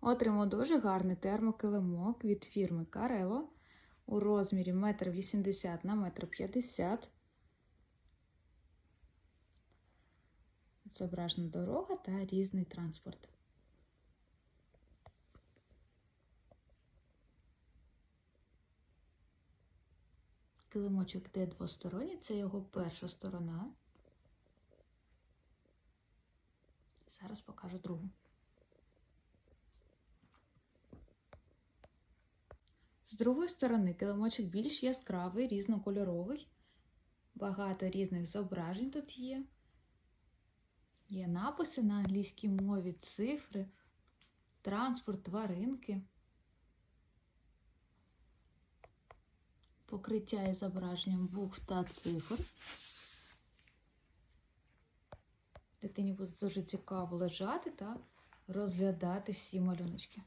Отримав дуже гарний термокилимок від фірми Карело у розмірі 1,80 м на 1,50 м. Зображена дорога та різний транспорт. Килимочок йде двосторонній, це його перша сторона. Зараз покажу другу. З другої сторони килимочок більш яскравий, різнокольоровий. Багато різних зображень тут є. Є написи на англійській мові, цифри, транспорт, тваринки. Покриття із зображенням букв та цифр. Дитині буде дуже цікаво лежати та розглядати всі малюночки.